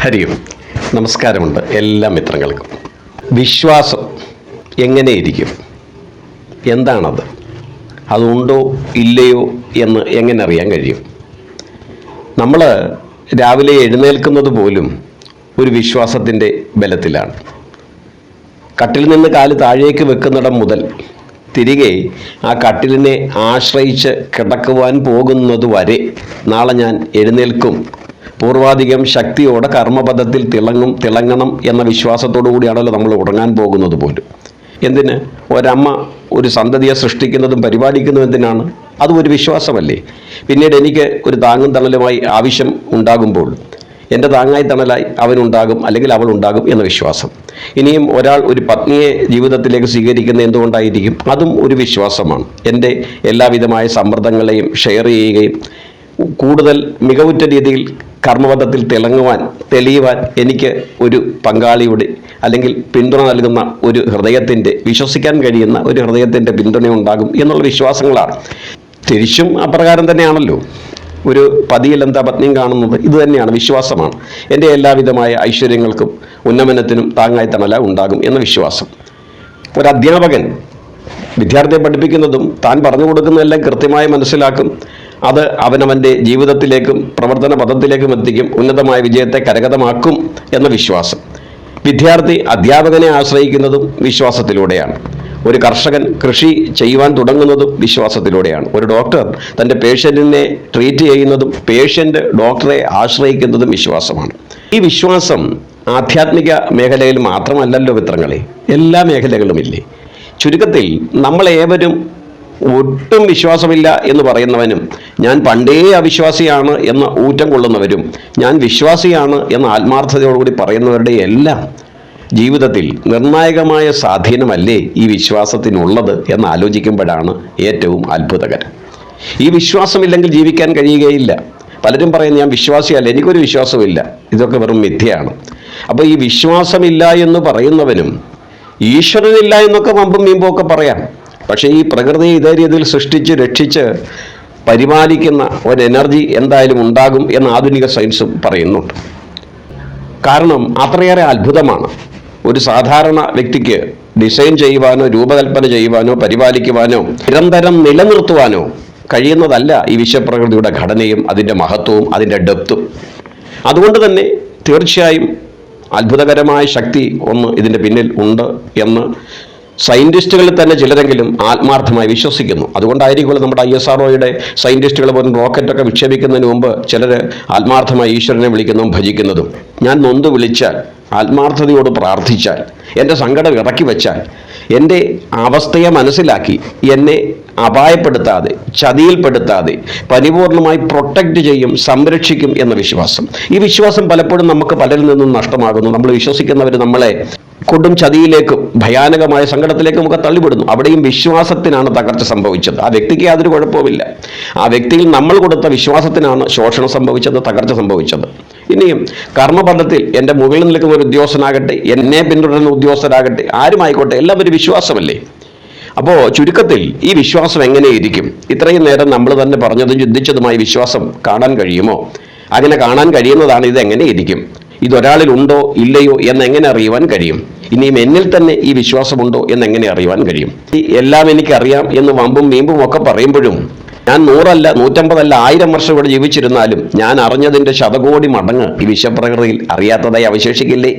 ഹരിയും. നമസ്കാരമുണ്ട് എല്ലാ മിത്രങ്ങൾക്കും. വിശ്വാസം എങ്ങനെയിരിക്കും? എന്താണത്? അതുണ്ടോ ഇല്ലയോ എന്ന് എങ്ങനെ അറിയാൻ കഴിയും? നമ്മൾ രാവിലെ എഴുന്നേൽക്കുന്നത് പോലും ഒരു വിശ്വാസത്തിന്റെ ബലത്തിലാണ്. കട്ടിൽ നിന്ന് കാൽ താഴേക്ക് വെക്കുന്നിടം മുതൽ തിരികെ ആ കട്ടിലിനെ ആശ്രയിച്ച് കിടക്കുവാൻ പോകുന്നത് വരെ നാളെ ഞാൻ എഴുന്നേൽക്കും. പൂർവാധികം ശക്തിയോടെ കർമ്മപഥത്തിൽ തിളങ്ങും തിളങ്ങണം എന്ന വിശ്വാസത്തോടു കൂടിയാണല്ലോ നമ്മൾ ഉറങ്ങാൻ പോകുന്നത് പോലും. എന്തിന്? ഒരമ്മ ഒരു സന്തതിയെ സൃഷ്ടിക്കുന്നതും പരിപാലിക്കുന്നതും എന്തിനാണ്? അതും ഒരു വിശ്വാസമല്ലേ? പിന്നീട് എനിക്ക് ഒരു താങ്ങും തണലുമായി ആവശ്യം ഉണ്ടാകുമ്പോൾ എന്റെ താങ്ങായി തണലായി അവനുണ്ടാകും അല്ലെങ്കിൽ അവൾ ഉണ്ടാകും എന്ന വിശ്വാസം. ഇനിയും ഒരാൾ ഒരു പത്നിയെ ജീവിതത്തിലേക്ക് സ്വീകരിക്കുന്ന എന്തുകൊണ്ടായിരിക്കും? അതും ഒരു വിശ്വാസമാണ്. എന്റെ എല്ലാവിധമായ സമ്മർദ്ദങ്ങളെയും ഷെയർ ചെയ്യുകയും കൂടുതൽ മികവുറ്റ രീതിയിൽ കർമ്മപഥത്തിൽ തിളങ്ങുവാൻ തെളിയുവാൻ എനിക്ക് ഒരു പങ്കാളിയുടെ അല്ലെങ്കിൽ പിന്തുണ നൽകുന്ന ഒരു ഹൃദയത്തിന്റെ വിശ്വസിക്കാൻ കഴിയുന്ന ഒരു ഹൃദയത്തിന്റെ പിന്തുണ ഉണ്ടാകും എന്നുള്ള വിശ്വാസങ്ങളാണ്. തിരിച്ചും അപ്രകാരം തന്നെയാണല്ലോ. ഒരു പതിയിൽ എന്താ പത്നിയും കാണുന്നത്? ഇത് തന്നെയാണ് വിശ്വാസമാണ്. എന്റെ എല്ലാവിധമായ ഐശ്വര്യങ്ങൾക്കും ഉന്നമനത്തിനും താങ്ങായി തണല ഉണ്ടാകും എന്ന വിശ്വാസം. ഒരു അധ്യാപകൻ വിദ്യാർത്ഥിയെ പഠിപ്പിക്കുന്നതും താൻ പറഞ്ഞു കൊടുക്കുന്നതെല്ലാം കൃത്യമായി മനസ്സിലാക്കും. അത് അവനവന്റെ ജീവിതത്തിലേക്കും പ്രവർത്തന പദത്തിലേക്കും എത്തിക്കും ഉന്നതമായ വിജയത്തെ കരഗതമാക്കും എന്ന വിശ്വാസം. വിദ്യാർത്ഥി അധ്യാപകനെ ആശ്രയിക്കുന്നതും വിശ്വാസത്തിലൂടെയാണ്. ഒരു കർഷകൻ കൃഷി ചെയ്യുവാൻ തുടങ്ങുന്നതും വിശ്വാസത്തിലൂടെയാണ്. ഒരു ഡോക്ടർ തന്റെ പേഷ്യന്റിനെ ട്രീറ്റ് ചെയ്യുന്നതും പേഷ്യന്റ് ഡോക്ടറെ ആശ്രയിക്കുന്നതും വിശ്വാസമാണ്. ഈ വിശ്വാസം ആധ്യാത്മിക മേഖലയിൽ മാത്രമല്ലല്ലോ മിത്രങ്ങളെ. എല്ലാ മേഖലകളുമില്ലേ ചുരുക്കത്തിൽ നമ്മളേവരും ഒട്ടും വിശ്വാസമില്ല എന്ന് പറയുന്നവനും ഞാൻ പണ്ടേ അവിശ്വാസിയാണ് എന്ന് ഊറ്റം കൊള്ളുന്നവരും ഞാൻ വിശ്വാസിയാണ് എന്ന ആത്മാർത്ഥതയോടുകൂടി പറയുന്നവരുടെ എല്ലാം ജീവിതത്തിൽ നിർണായകമായ സ്വാധീനമല്ലേ ഈ വിശ്വാസത്തിനുള്ളത് എന്ന് ആലോചിക്കുമ്പോഴാണ് ഏറ്റവും അത്ഭുതകരം. ഈ വിശ്വാസമില്ലെങ്കിൽ ജീവിക്കാൻ കഴിയുകയില്ല. പലരും പറയുന്നത് ഞാൻ വിശ്വാസിയല്ല എനിക്കൊരു വിശ്വാസമില്ല ഇതൊക്കെ വെറും മിഥ്യയാണ്. അപ്പോൾ ഈ വിശ്വാസമില്ല എന്ന് പറയുന്നവനും ഈശ്വരനില്ല എന്നൊക്കെ വമ്പും മീമ്പും ഒക്കെ പറയാം. പക്ഷേ ഈ പ്രകൃതി ഇതേ രീതിയിൽ സൃഷ്ടിച്ച് രക്ഷിച്ച് പരിപാലിക്കുന്ന ഒരു എനർജി എന്തായാലും ഉണ്ടാകും എന്ന് ആധുനിക സയൻസും പറയുന്നുണ്ട്. കാരണം അത്രയേറെ അത്ഭുതമാണ്. ഒരു സാധാരണ വ്യക്തിക്ക് ഡിസൈൻ ചെയ്യുവാനോ രൂപകൽപ്പന ചെയ്യുവാനോ പരിപാലിക്കുവാനോ നിരന്തരം നിലനിർത്തുവാനോ കഴിയുന്നതല്ല ഈ വിശ്വപ്രകൃതിയുടെ ഘടനയും അതിന്റെ മഹത്വവും അതിന്റെ ഡെപ്തും. അതുകൊണ്ട് തന്നെ തീർച്ചയായും അത്ഭുതകരമായ ശക്തി ഒന്ന് ഇതിന്റെ പിന്നിൽ ഉണ്ട് എന്ന് സയന്റിസ്റ്റുകളിൽ തന്നെ ചിലരെങ്കിലും ആത്മാർത്ഥമായി വിശ്വസിക്കുന്നു. അതുകൊണ്ടായിരിക്കുമല്ലോ നമ്മുടെ ഐ എസ് ആർ സയന്റിസ്റ്റുകൾ പോലും റോക്കറ്റൊക്കെ വിക്ഷേപിക്കുന്നതിന് മുമ്പ് ചിലർ ആത്മാർത്ഥമായി ഈശ്വരനെ വിളിക്കുന്നതും ഭജിക്കുന്നതും. ഞാൻ നൊന്ത് വിളിച്ചാൽ ആത്മാർത്ഥതയോട് പ്രാർത്ഥിച്ചാൽ എന്റെ സങ്കടം ഇറക്കി വെച്ചാൽ എന്റെ അവസ്ഥയെ മനസ്സിലാക്കി എന്നെ അപായപ്പെടുത്താതെ ചതിയിൽപ്പെടുത്താതെ പരിപൂർണമായി പ്രൊട്ടക്റ്റ് ചെയ്യും സംരക്ഷിക്കും എന്ന വിശ്വാസം. ഈ വിശ്വാസം പലപ്പോഴും നമുക്ക് പലരിൽ നിന്നും നഷ്ടമാകുന്നു. നമ്മൾ വിശ്വസിക്കുന്നവർ നമ്മളെ കൊടും ചതിയിലേക്കും ഭയാനകമായ സങ്കടത്തിലേക്കും ഒക്കെ തള്ളിപ്പെടുന്നു അവിടെയും വിശ്വാസത്തിനാണ് തകർച്ച സംഭവിച്ചത്. ആ വ്യക്തിക്ക് യാതൊരു കുഴപ്പവുമില്ല. ആ വ്യക്തിയിൽ നമ്മൾ കൊടുത്ത വിശ്വാസത്തിനാണ് ശോഷണം സംഭവിച്ചത് തകർച്ച സംഭവിച്ചത്. ഇനിയും കർമ്മബന്ധത്തിൽ എന്റെ മുകളിൽ നിൽക്കുന്ന ഒരു ഉദ്യോഗസ്ഥനാകട്ടെ എന്നെ പിന്തുടരുന്ന ഉദ്യോഗസ്ഥരാകട്ടെ ആരുമായിക്കോട്ടെ ഒരു വിശ്വാസമല്ലേ? അപ്പോൾ ചുരുക്കത്തിൽ ഈ വിശ്വാസം എങ്ങനെയിരിക്കും? ഇത്രയും നേരം നമ്മൾ തന്നെ പറഞ്ഞതും ചിന്തിച്ചതുമായി വിശ്വാസം കാണാൻ കഴിയുമോ? അങ്ങനെ കാണാൻ കഴിയുന്നതാണ് ഇത് എങ്ങനെ ഇരിക്കും ഇതൊരാളിൽ ഉണ്ടോ ഇല്ലയോ എന്ന് എങ്ങനെ അറിയുവാൻ കഴിയും? ഇനിയും എന്നിൽ തന്നെ ഈ വിശ്വാസമുണ്ടോ എന്ന് എങ്ങനെ അറിയുവാൻ കഴിയും? ഈ എല്ലാം എനിക്കറിയാം എന്ന് വമ്പും മീമ്പും ഒക്കെ പറയുമ്പോഴും ഞാൻ നൂറല്ല നൂറ്റമ്പതല്ല ആയിരം വർഷം ഇവിടെ ജീവിച്ചിരുന്നാലും ഞാൻ അറിഞ്ഞതിന്റെ ശതകോടി മടങ്ങ് ഈ വിശ്വപ്രകൃതിയിൽ അറിയാത്തതായി അവശേഷിക്കില്ലേ?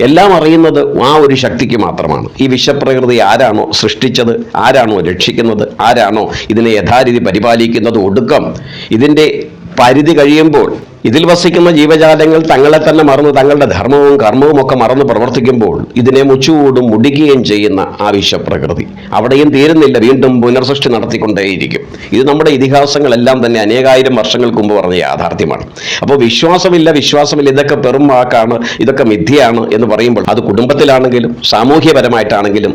എല്ലാം അറിയുന്നത് ആ ഒരു ശക്തിക്ക് മാത്രമാണ്. ഈ വിശ്വപ്രകൃതി ആരാണോ സൃഷ്ടിച്ചത്? ആരാണോ രക്ഷിക്കുന്നത്? ആരാണോ ഇതിനെ യഥാരീതി പരിപാലിക്കുന്നത്? ഒടുക്കം ഇതിന്റെ പരിധി കഴിയുമ്പോൾ ഇതിൽ വസിക്കുന്ന ജീവജാലങ്ങൾ തങ്ങളെ തന്നെ മറന്ന് തങ്ങളുടെ ധർമ്മവും കർമ്മവും ഒക്കെ മറന്ന് പ്രവർത്തിക്കുമ്പോൾ ഇതിനെ മുച്ചുകൂടും മുടിക്കുകയും ചെയ്യുന്ന ആ വിശ്വപ്രകൃതി അവിടെയും തീരുന്നില്ല. വീണ്ടും പുനർസൃഷ്ടി നടത്തിക്കൊണ്ടേയിരിക്കും. ഇത് നമ്മുടെ ഇതിഹാസങ്ങളെല്ലാം തന്നെ അനേകായിരം വർഷങ്ങൾക്ക് മുമ്പ് പറഞ്ഞ യാഥാർത്ഥ്യമാണ്. അപ്പോൾ വിശ്വാസമില്ല വിശ്വാസമില്ല. ഇതൊക്കെ പെറും വാക്കാണ് ഇതൊക്കെ മിഥ്യയാണ് എന്ന് പറയുമ്പോൾ അത് കുടുംബത്തിലാണെങ്കിലും സാമൂഹ്യപരമായിട്ടാണെങ്കിലും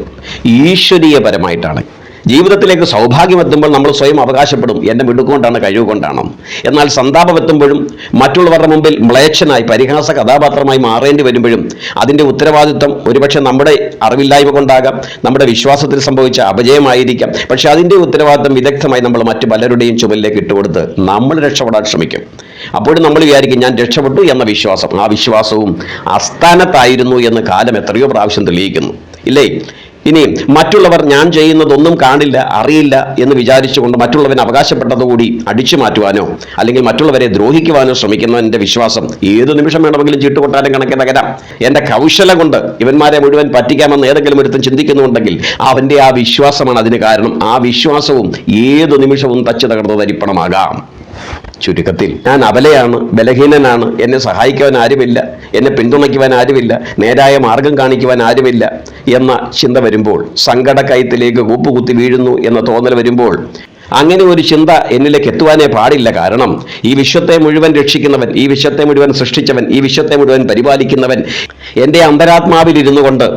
ഈശ്വരീയപരമായിട്ടാണ്. ജീവിതത്തിലേക്ക് സൗഭാഗ്യം എത്തുമ്പോൾ നമ്മൾ സ്വയം അവകാശപ്പെടും. എന്റെ മിടുക്കൊണ്ടാണ് കഴിവ് കൊണ്ടാണ് എന്നാൽ സന്താപം എത്തുമ്പോഴും മറ്റുള്ളവരുടെ മുമ്പിൽ മ്ലേച്ഛനായി പരിഹാസ കഥാപാത്രമായി മാറേണ്ടി വരുമ്പോഴും അതിന്റെ ഉത്തരവാദിത്വം ഒരുപക്ഷെ നമ്മുടെ അറിവില്ലായ്മ കൊണ്ടാകാം നമ്മുടെ വിശ്വാസത്തിൽ സംഭവിച്ച അപജയമായിരിക്കാം. പക്ഷെ അതിന്റെ ഉത്തരവാദിത്വം വിദഗ്ധമായി നമ്മൾ മറ്റു പലരുടെയും ചുമലിലേക്ക് ഇട്ടുകൊടുത്ത് നമ്മൾ രക്ഷപ്പെടാൻ ശ്രമിക്കും. അപ്പോഴും നമ്മൾ വിചാരിക്കും ഞാൻ രക്ഷപ്പെട്ടു എന്ന വിശ്വാസം. ആ വിശ്വാസവും അസ്ഥാനത്തായിരുന്നു എന്ന് കാലം എത്രയോ പ്രാവശ്യം തെളിയിക്കുന്നു. ഇല്ലേ? ഇനി മറ്റുള്ളവർ ഞാൻ ചെയ്യുന്നതൊന്നും കാണില്ല അറിയില്ല എന്ന് വിചാരിച്ചുകൊണ്ട് മറ്റുള്ളവന് അവകാശപ്പെട്ടതുകൂടി അടിച്ചു മാറ്റുവാനോ അല്ലെങ്കിൽ മറ്റുള്ളവരെ ദ്രോഹിക്കുവാനോ ശ്രമിക്കുന്നവന്റെ വിശ്വാസം. ഏത് നിമിഷം വേണമെങ്കിലും ചീട്ടുകൊട്ടാരം കണക്കെ തകരാം. എന്റെ കൗശലം കൊണ്ട് ഇവന്മാരെ മുഴുവൻ പറ്റിക്കാമെന്ന് ഏതെങ്കിലും ഒരുത്തൻ ചിന്തിക്കുന്നുണ്ടെങ്കിൽ അവന്റെ ആ വിശ്വാസമാണ് അതിന് കാരണം. ആ വിശ്വാസവും ഏത് നിമിഷവും തച്ചു തകർന്ന് തരിപ്പണമാകാം. ചുരുക്കത്തിൽ ഞാൻ അബലയാണ് ബലഹീനനാണ്. എന്നെ സഹായിക്കുവാൻ ആരുമില്ല. എന്നെ പിന്തുണയ്ക്കുവാൻ ആരുമില്ല. നേരായ മാർഗം കാണിക്കുവാൻ ആരുമില്ല എന്ന ചിന്ത വരുമ്പോൾ സങ്കടക്കയത്തിലേക്ക് കൂപ്പുകുത്തി വീഴുന്നു എന്ന തോന്നൽ വരുമ്പോൾ അങ്ങനെ ഒരു ചിന്ത എന്നിലേക്ക് എത്തുവാനേ പാടില്ല. കാരണം ഈ വിശ്വത്തെ മുഴുവൻ രക്ഷിക്കുന്നവൻ ഈ വിശ്വത്തെ മുഴുവൻ സൃഷ്ടിച്ചവൻ ഈ വിശ്വത്തെ മുഴുവൻ പരിപാലിക്കുന്നവൻ എന്റെ അന്തരാത്മാവിൽ ഇരുന്നു കൊണ്ട്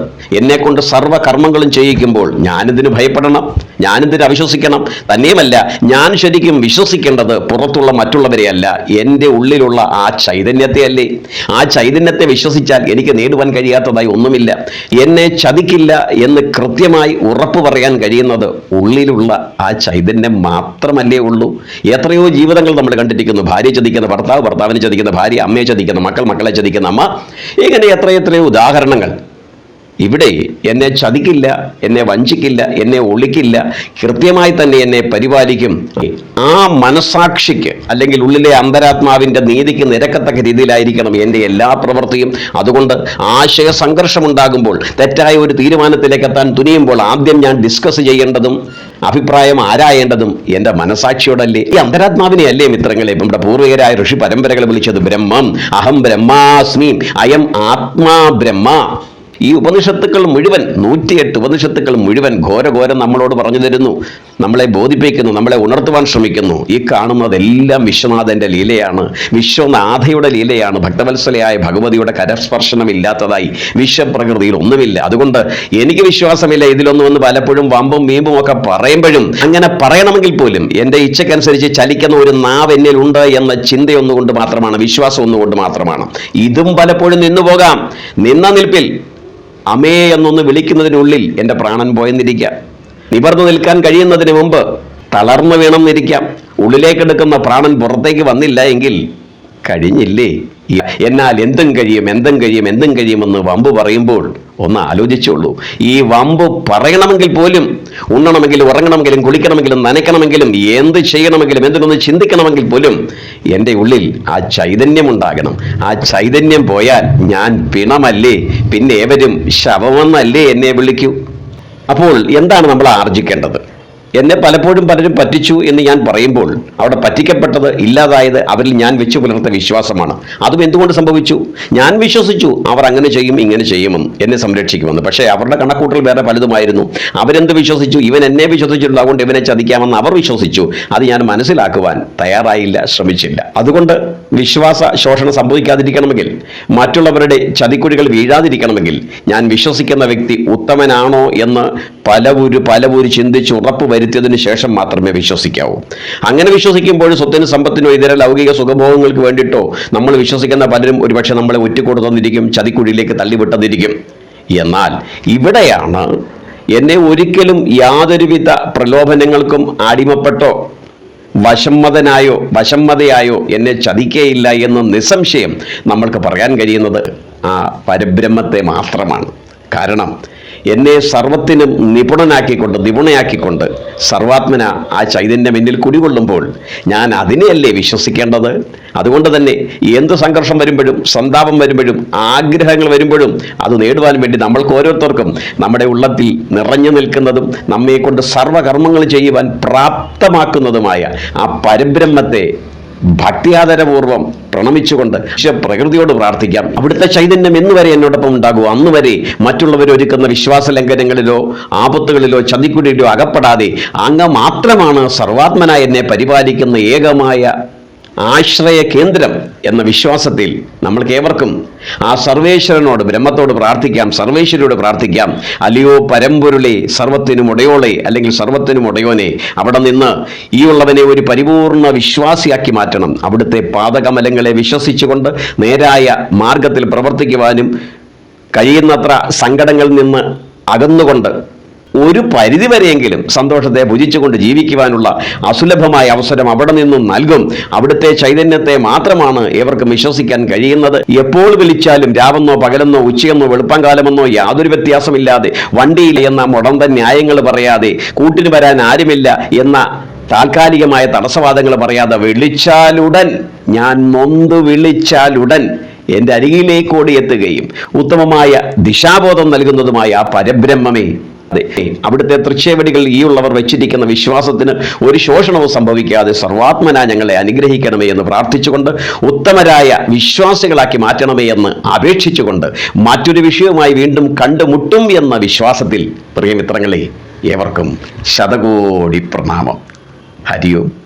എന്നെക്കൊണ്ട് സർവ കർമ്മങ്ങളും ചെയ്യിക്കുമ്പോൾ ഞാനിതിന് ഭയപ്പെടണം? ഞാനിതിന് അവിശ്വസിക്കണം? തന്നെയുമല്ല ഞാൻ ശരിക്കും വിശ്വസിക്കേണ്ടത് പുറത്തുള്ള മറ്റുള്ളവരെയല്ല എന്റെ ഉള്ളിലുള്ള ആ ചൈതന്യത്തെ ചൈതന്യത്തെയല്ലേ? ആ ചൈതന്യത്തെ വിശ്വസിച്ചാൽ എനിക്ക് നേടുവാൻ കഴിയാത്തതായി ഒന്നുമില്ല. എന്നെ ചതിക്കില്ല എന്ന് കൃത്യമായി ഉറപ്പ് പറയാൻ കഴിയുന്നത് ഉള്ളിലുള്ള ആ ചൈതന്യം മാത്രമല്ലേ ഉള്ളൂ. എത്രയോ ജീവിതങ്ങൾ നമ്മൾ കണ്ടിരിക്കുന്നു. ഭാര്യ ചതിക്കുന്ന ഭർത്താവ് ഭർത്താവിനെ ചതിക്കുന്ന ഭാര്യ അമ്മയെ ചതിക്കുന്ന മക്കൾ മക്കളെ ചതിക്കുന്ന അമ്മ. ഇങ്ങനെ എത്രയെത്രയോ ഉദാഹരണങ്ങൾ. ഇവിടെ എന്നെ ചതിക്കില്ല എന്നെ വഞ്ചിക്കില്ല എന്നെ ഒളിക്കില്ല കൃത്യമായി തന്നെ എന്നെ പരിപാലിക്കും. ആ മനസാക്ഷിക്ക് അല്ലെങ്കിൽ ഉള്ളിലെ അന്തരാത്മാവിന്റെ നീതിക്ക് നിരക്കത്തക്ക രീതിയിലായിരിക്കണം എന്റെ എല്ലാ പ്രവൃത്തിയും. അതുകൊണ്ട് ആശയ സംഘർഷമുണ്ടാകുമ്പോൾ തെറ്റായ ഒരു തീരുമാനത്തിലേക്ക് എത്താൻ തുനിയുമ്പോൾ ആദ്യം ഞാൻ ഡിസ്കസ് ചെയ്യേണ്ടതും അഭിപ്രായം ആരായേണ്ടതും എന്റെ മനസാക്ഷിയോടല്ലേ? ഈ അന്തരാത്മാവിനെ അല്ലേ മിത്രങ്ങളെ? നമ്മുടെ പൂർവികരായ ഋഷി പരമ്പരകൾ വിളിച്ചത് ബ്രഹ്മം. അഹം ബ്രഹ്മാസ്മി. അയം ആത്മാ ബ്രഹ്മ. ഈ ഉപനിഷത്തുക്കൾ മുഴുവൻ നൂറ്റിയെട്ട് ഉപനിഷത്തുക്കൾ മുഴുവൻ ഘോരഘോരം നമ്മളോട് പറഞ്ഞു തരുന്നു. നമ്മളെ ബോധിപ്പിക്കുന്നു നമ്മളെ ഉണർത്തുവാൻ ശ്രമിക്കുന്നു. ഈ കാണുന്നതെല്ലാം വിശ്വനാഥന്റെ ലീലയാണ്. വിശ്വനാഥയുടെ ലീലയാണ്. ഭക്തവത്സലയായ ഭഗവതിയുടെ കരസ്പർശനമില്ലാത്തതായി. വിശ്വപ്രകൃതിയിൽ ഒന്നുമില്ല. അതുകൊണ്ട് എനിക്ക് വിശ്വാസമില്ല. ഇതിലൊന്നും ഒന്ന് പലപ്പോഴും വമ്പും വീമ്പും ഒക്കെ പറയുമ്പോഴും അങ്ങനെ പറയണമെങ്കിൽ പോലും എന്റെ ഇച്ഛക്കനുസരിച്ച് ചലിക്കുന്ന ഒരു നാവ് എന്നിൽ ഉണ്ട് എന്ന ചിന്തയൊന്നുകൊണ്ട് മാത്രമാണ് വിശ്വാസം ഒന്നുകൊണ്ട് മാത്രമാണ്. ഇതും പലപ്പോഴും നിന്നു പോകാം നിന്ന നിൽപ്പിൽ അമേ എന്നൊന്ന് വിളിക്കുന്നതിനുള്ളിൽ എന്റെ പ്രാണൻ പോയെന്നിരിക്കാം. നിവർന്നു നിൽക്കാൻ കഴിയുന്നതിന് മുമ്പ് തളർന്നു വേണമെന്നിരിക്കാം ഉള്ളിലേക്കെടുക്കുന്ന പ്രാണൻ പുറത്തേക്ക് വന്നില്ല എങ്കിൽ കഴിഞ്ഞില്ലേ? എന്നാൽ എന്തും കഴിയും എന്തും കഴിയും എന്തും കഴിയുമെന്ന് വമ്പ് പറയുമ്പോൾ ഒന്ന് ആലോചിച്ചുള്ളൂ. ഈ വമ്പ് പറയണമെങ്കിൽ പോലും ഉണ്ണണമെങ്കിലും ഉറങ്ങണമെങ്കിലും കുളിക്കണമെങ്കിലും നനയ്ക്കണമെങ്കിലും എന്ത് ചെയ്യണമെങ്കിലും എന്തിനൊന്ന് ചിന്തിക്കണമെങ്കിൽ പോലും എന്റെ ഉള്ളിൽ ആ ചൈതന്യം ഉണ്ടാകണം. ആ ചൈതന്യം പോയാൽ ഞാൻ പിണമല്ലേ? പിന്നെ ഏവരും ശവമെന്നല്ലേ എന്നെ വിളിക്കൂ? അപ്പോൾ എന്താണ് നമ്മൾ ആർജിക്കേണ്ടത്? എന്നെ പലപ്പോഴും പലരും പറ്റിച്ചു എന്ന് ഞാൻ പറയുമ്പോൾ അവിടെ പറ്റിക്കപ്പെട്ടത് ഇല്ലാതായത് അവരിൽ ഞാൻ വെച്ചു പുലർത്ത വിശ്വാസമാണ്. അതും എന്തുകൊണ്ട് സംഭവിച്ചു? ഞാൻ വിശ്വസിച്ചു അവർ അങ്ങനെ ചെയ്യും ഇങ്ങനെ ചെയ്യുമെന്ന് എന്നെ സംരക്ഷിക്കുമെന്ന്. പക്ഷേ അവരുടെ കണക്കൂട്ടൽ വേറെ പലതുമായിരുന്നു. അവരെന്ത് വിശ്വസിച്ചു? ഇവൻ എന്നെ വിശ്വസിച്ചിട്ടുണ്ട് അതുകൊണ്ട് ഇവനെ ചതിക്കാമെന്ന് അവർ വിശ്വസിച്ചു. അത് ഞാൻ മനസ്സിലാക്കുവാൻ തയ്യാറായില്ല ശ്രമിച്ചില്ല. അതുകൊണ്ട് വിശ്വാസ ശോഷണം സംഭവിക്കാതിരിക്കണമെങ്കിൽ മറ്റുള്ളവരുടെ ചതിക്കുഴികൾ വീഴാതിരിക്കണമെങ്കിൽ ഞാൻ വിശ്വസിക്കുന്ന വ്യക്തി ഉത്തമനാണോ എന്ന് പലവൂര് പലവൂര് ചിന്തിച്ച് ഉറപ്പ് വരുത്തിയതിന് ശേഷം മാത്രമേ വിശ്വസിക്കാവൂ. അങ്ങനെ വിശ്വസിക്കുമ്പോൾ സ്വത്തിന് സമ്പത്തിനോ ഇതര ലൗകിക സുഖഭോഗങ്ങൾക്ക് വേണ്ടിയിട്ടോ നമ്മൾ വിശ്വസിക്കുന്ന പലരും ഒരുപക്ഷെ നമ്മളെ ഒറ്റിക്കൊടുത്തന്നിരിക്കും ചതിക്കുഴിയിലേക്ക് തള്ളിവിട്ടതിരിക്കും. എന്നാൽ ഇവിടെയാണ് എന്നെ ഒരിക്കലും യാതൊരുവിധ പ്രലോഭനങ്ങൾക്കും അടിമപ്പെട്ടോ വശമ്മതനായോ വശമ്മതയായോ എന്നെ ചതിക്കേയില്ല എന്ന് നിസ്സംശയം നമ്മൾക്ക് പറയാൻ കഴിയുന്നത് ആ പരബ്രഹ്മത്തെ മാത്രമാണ്. കാരണം എന്നെ സർവത്തിനും നിപുണനാക്കിക്കൊണ്ട് നിപുണയാക്കിക്കൊണ്ട് സർവാത്മന ആ ചൈതന്യം എന്നിൽ കുടികൊള്ളുമ്പോൾ ഞാൻ അതിനെയല്ലേ വിശ്വസിക്കേണ്ടത്? അതുകൊണ്ട് തന്നെ എന്ത് സംഘർഷം വരുമ്പോഴും സന്താപം വരുമ്പോഴും ആഗ്രഹങ്ങൾ വരുമ്പോഴും അത് നേടുവാൻ വേണ്ടി നമ്മൾക്ക് ഓരോരുത്തർക്കും നമ്മുടെ ഉള്ളത്തിൽ നിറഞ്ഞു നിൽക്കുന്നതും നമ്മെക്കൊണ്ട് സർവകർമ്മങ്ങൾ ചെയ്യുവാൻ പ്രാപ്തമാക്കുന്നതുമായ ആ പരബ്രഹ്മത്തെ ഭക്തിയാദരപൂർവം പ്രണമിച്ചുകൊണ്ട് പക്ഷെ പ്രകൃതിയോട് പ്രാർത്ഥിക്കാം. അവിടുത്തെ ചൈതന്യം എന്ന് വരെ എന്നോടൊപ്പം ഉണ്ടാകും. അന്ന് വരെ മറ്റുള്ളവർ ഒരുക്കുന്ന വിശ്വാസ ലംഘനങ്ങളിലോ ആപത്തുകളിലോ ചതിക്കുടിയിലോ അകപ്പെടാതെ അങ്ങ് മാത്രമാണ് സർവാത്മന എന്നെ പരിപാലിക്കുന്ന ഏകമായ ആശ്രയ കേന്ദ്രം എന്ന വിശ്വാസത്തിൽ നമ്മൾക്ക് ഏവർക്കും ആ സർവേശ്വരനോട് ബ്രഹ്മത്തോട് പ്രാർത്ഥിക്കാം സർവേശ്വരോട് പ്രാർത്ഥിക്കാം. അല്ലയോ പരമ്പൊരുളെ സർവത്തിനും ഉടയോളെ അല്ലെങ്കിൽ സർവത്തിനും ഉടയോനെ അവിടെ നിന്ന് ഈ ഉള്ളവനെ ഒരു പരിപൂർണ വിശ്വാസിയാക്കി മാറ്റണം. അവിടുത്തെ പാതകമലങ്ങളെ വിശ്വസിച്ചുകൊണ്ട് നേരായ മാർഗത്തിൽ പ്രവർത്തിക്കുവാനും കഴിയുന്നത്ര സങ്കടങ്ങളിൽ നിന്ന് അകന്നുകൊണ്ട് ഒരു പരിധിവരെയെങ്കിലും സന്തോഷത്തെ ഭുജിച്ചുകൊണ്ട് ജീവിക്കുവാനുള്ള അസുലഭമായ അവസരം അവിടെ നിന്നും നൽകും. അവിടുത്തെ ചൈതന്യത്തെ മാത്രമാണ് ഏവർക്കും വിശ്വസിക്കാൻ കഴിയുന്നത്. എപ്പോൾ വിളിച്ചാലും രാവെന്നോ പകലെന്നോ ഉച്ചയെന്നോ വെളുപ്പംകാലമെന്നോ യാതൊരു വ്യത്യാസമില്ലാതെ വണ്ടിയിൽ എന്ന മുടന്ത ന്യായങ്ങൾ പറയാതെ കൂട്ടിന് വരാൻ ആരുമില്ല എന്ന താൽക്കാലികമായ തടസ്സവാദങ്ങൾ പറയാതെ വിളിച്ചാലുടൻ ഞാൻ നൊന്ത് വിളിച്ചാലുടൻ എന്റെ അരികിലേക്ക് ഓടിയെത്തുകയും ഉത്തമമായ ദിശാബോധം നൽകുന്നതുമായ ആ പരബ്രഹ്മമേ അവിടുത്തെ തൃച്ചേവടികൾ ഈ ഉള്ളവർ വെച്ചിരിക്കുന്ന വിശ്വാസത്തിന് ഒരു ശോഷണവും സംഭവിക്കാതെ സർവാത്മന ഞങ്ങളെ അനുഗ്രഹിക്കണമേ എന്ന് പ്രാർത്ഥിച്ചുകൊണ്ട് ഉത്തമരായ വിശ്വാസികളാക്കി മാറ്റണമേ എന്ന് അപേക്ഷിച്ചുകൊണ്ട് മറ്റൊരു വിഷയവുമായി വീണ്ടും കണ്ടുമുട്ടും എന്ന വിശ്വാസത്തിൽ പ്രിയമിത്രങ്ങളെ ഏവർക്കും ശതകോടി പ്രണാമം. ഹരിയോം